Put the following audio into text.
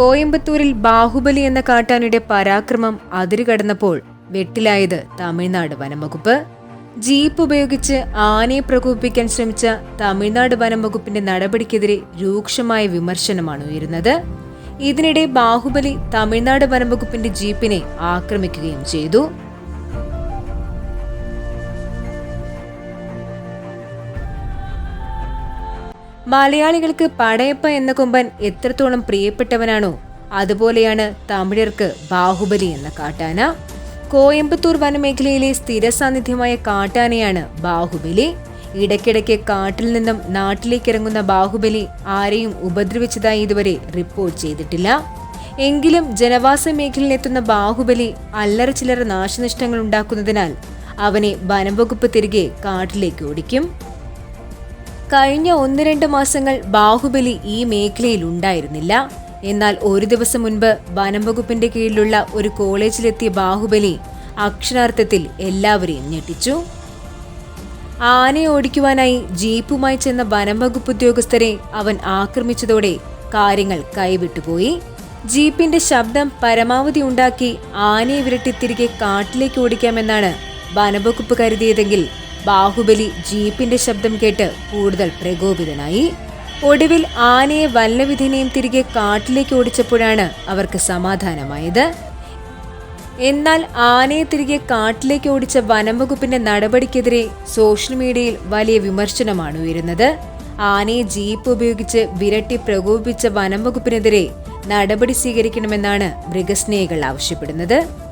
കോയമ്പത്തൂരിൽ ബാഹുബലി എന്ന കാട്ടാനയുടെ പരാക്രമം അതിരുകടന്നപ്പോൾ വെട്ടിലായത് തമിഴ്നാട് വനംവകുപ്പ്. ജീപ്പ് ഉപയോഗിച്ച് ആനയെ പ്രകോപിപ്പിക്കാൻ ശ്രമിച്ച തമിഴ്നാട് വനംവകുപ്പിന്റെ നടപടിക്കെതിരെ രൂക്ഷമായ വിമർശനമാണ് ഉയരുന്നത്. ഇതിനിടെ ബാഹുബലി തമിഴ്നാട് വനംവകുപ്പിന്റെ ജീപ്പിനെ ആക്രമിക്കുകയും ചെയ്തു. മലയാളികൾക്ക് പടയപ്പ എന്ന കൊമ്പൻ എത്രത്തോളം പ്രിയപ്പെട്ടവനാണോ അതുപോലെയാണ് തമിഴർക്ക് ബാഹുബലി എന്ന കാട്ടാന. കോയമ്പത്തൂർ വനമേഖലയിലെ സ്ഥിര സാന്നിധ്യമായ കാട്ടാനയാണ് ബാഹുബലി. ഇടയ്ക്കിടയ്ക്ക് കാട്ടിൽ നിന്നും നാട്ടിലേക്ക് ഇറങ്ങുന്ന ബാഹുബലി ആരെയും ഉപദ്രവിച്ചതായി ഇതുവരെ റിപ്പോർട്ട് ചെയ്തിട്ടില്ല. എങ്കിലും ജനവാസ മേഖലയിലെത്തുന്ന ബാഹുബലി അല്ലറ ചില്ലറ നാശനഷ്ടങ്ങൾ ഉണ്ടാക്കുന്നതിനാൽ അവനെ വനംവകുപ്പ് തിരികെ കാട്ടിലേക്ക് ഓടിക്കും. കഴിഞ്ഞ ഒന്ന് രണ്ട് മാസങ്ങൾ ബാഹുബലി ഈ മേഖലയിൽ ഉണ്ടായിരുന്നില്ല. എന്നാൽ ഒരു ദിവസം മുൻപ് വനം വകുപ്പിന്റെ കീഴിലുള്ള ഒരു കോളേജിലെത്തിയ ബാഹുബലി അക്ഷരാർത്ഥത്തിൽ എല്ലാവരെയും ഞെട്ടിച്ചു. ആനയെ ഓടിക്കുവാനായി ജീപ്പുമായി ചെന്ന വനം വകുപ്പ് ഉദ്യോഗസ്ഥരെ അവൻ ആക്രമിച്ചതോടെ കാര്യങ്ങൾ കൈവിട്ടുപോയി ജീപ്പിന്റെ ശബ്ദം പരമാവധി ഉണ്ടാക്കി ആനയെ വിരട്ടി തിരികെ കാട്ടിലേക്ക് ഓടിക്കാമെന്നാണ് വനംവകുപ്പ് കരുതിയതെങ്കിൽ ബാഹുബലി ജീപ്പിന്റെ ശബ്ദം കേട്ട് കൂടുതൽ പ്രകോപിതനായി. ഒടുവിൽ ആനയെ വല്ലവിധിനെയും തിരികെ കാട്ടിലേക്ക് ഓടിച്ചപ്പോഴാണ് അവർക്ക് സമാധാനമായത്. എന്നാൽ ആനയെ തിരികെ കാട്ടിലേക്ക് ഓടിച്ച വനംവകുപ്പിന്റെ നടപടിക്കെതിരെ സോഷ്യൽ മീഡിയയിൽ വലിയ വിമർശനമാണ് ഉയരുന്നത്. ആനയെ ജീപ്പ് ഉപയോഗിച്ച് വിരട്ടി പ്രകോപിപ്പിച്ച വനംവകുപ്പിനെതിരെ നടപടി സ്വീകരിക്കണമെന്നാണ് മൃഗസ്നേഹികൾ ആവശ്യപ്പെടുന്നത്.